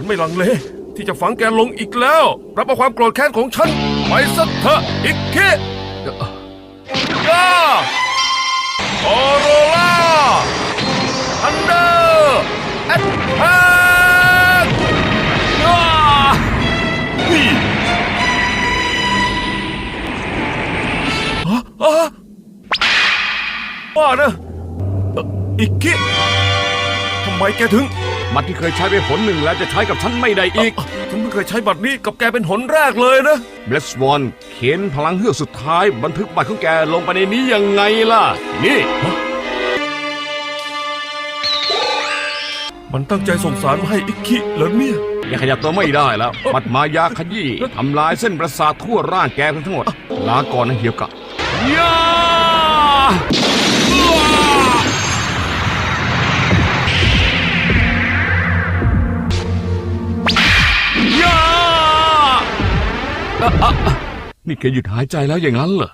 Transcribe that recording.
ฉันไม่ลังเล ที่จะฝังแกลงอีกแล้ว รับเอาความโกรธแค้นของฉัน ไปสักเถอะอิกคิยาออโรล่าอันเดอร์แอตแทกยานี่ฮะฮะว่านะเอ่ออิกคิทำไมแกถึง บัตรที่เคยใช้ไปหนหนึ่งแล้วจะใช้กับฉันไม่ได้อีก ฉันเพิ่งเคยใช้บัตรนี้กับแกเป็นหนแรกเลยนะเบลสวอนเขียนพลังเฮือกสุดท้ายบันทึกบัตรของแกลงไปในนี้ยังไงล่ะ นี่ มันตั้งใจส่งสารมาให้อิกคิเหรอเนี่ย ยังขยับตัวไม่ได้แล้ว บัตรมายาขยี้ทำลายเส้นประสาททั่วร่างแกทั้งหมด ลาก่อนนะเหี่ยวกะยา นี่แกหยุดหายใจแล้วอย่างนั้นเหรอ